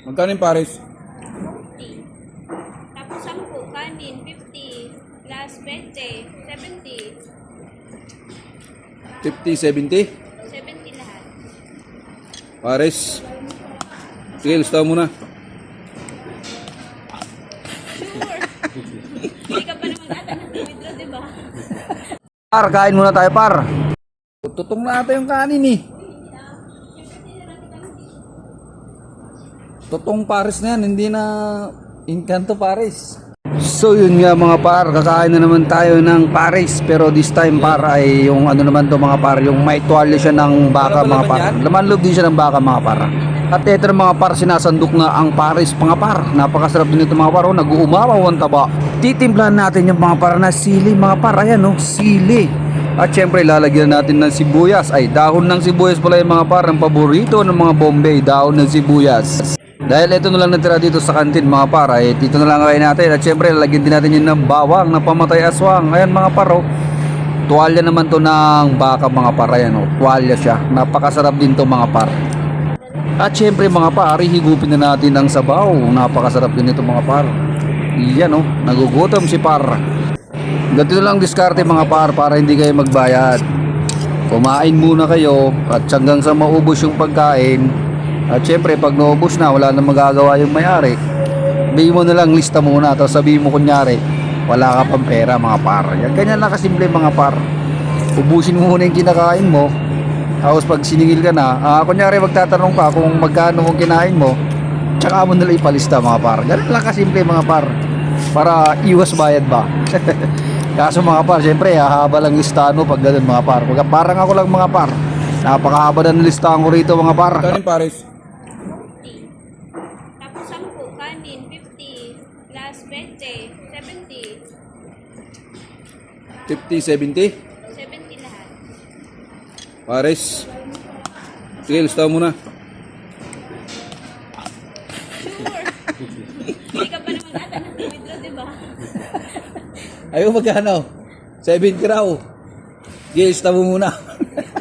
Magkano yung pares? 50. Tapos 10, kanin, 50. Plus 20, 70. 50, 70? 70 lahat. Pares. Sige, listaw mo na. Sure. Hindi ka pa naman ata nag-withdraw, di ba? Par, kain muna tayo, par. Tutong na ata yung kanin eh. Totong pares na yan, hindi na Encanto pares. So yun nga mga par, kakain na naman tayo ng pares pero this time par ay yung ano naman to mga par, yung may tuwalya siya ng baka mga par. Laman loob din siya ng baka mga par. At ito mga par, sinasandok nga ang pares mga par. Napakasarap din ito mga par, oh, nag-uumapaw ang taba. Titimplahan natin yung mga par na sili mga par, ayan oh, sili. At syempre lalagyan natin ng sibuyas. Ay dahon ng sibuyas pala yung mga par, ang paborito ng mga Bombay, dahon ng sibuyas. Dahil ito na lang natira dito sa kantin mga par, ay dito na lang kain natin. At syempre lalagyan din natin yun ng bawang na pamatay aswang. Ayan mga par, oh. Tuwalya naman to ng baka mga par, ayan oh. Tuwalya siya. Napakasarap din to mga par. At syempre mga par, higupin na natin ang sabaw. Napakasarap din ito mga par. Iyan oh, nagugutom si par. Ganito lang diskarte mga par para hindi kayo magbayad. Kumain muna kayo at hanggang sa maubos yung pagkain. At syempre pag naubos na wala na magagawa yung may-ari. Bigyan mo na lang lista muna tapos sabihin mo kunyari wala ka pang pera mga par. Yan ganyan lang kasimple mga par. Ubusin mo muna yung kinakain mo. Tapos pag siningil ka na, ah, kunyari magtatanong ka kung magkano mong kinain mo, tsaka mo nila ipalista mga par. Ganun lang kasimple mga par. Para iwas bayad ba? Kaso mga par, syempre, hahaba lang listahan mo pag ganun mga par. Pag parang ako lang mga par. Napakahaba na ng listahan ko rito mga par. Kano yung pares? 50. Tapos 10, kanin, 50. Plus 20, 70. 50, 70? 70 lahat. Pares. Sige, listahan mo na. Sure. Hindi ka pa naman ata nag-withdraw, di ba? Ayaw magkano? 70 raw. Sige, listahan mo muna.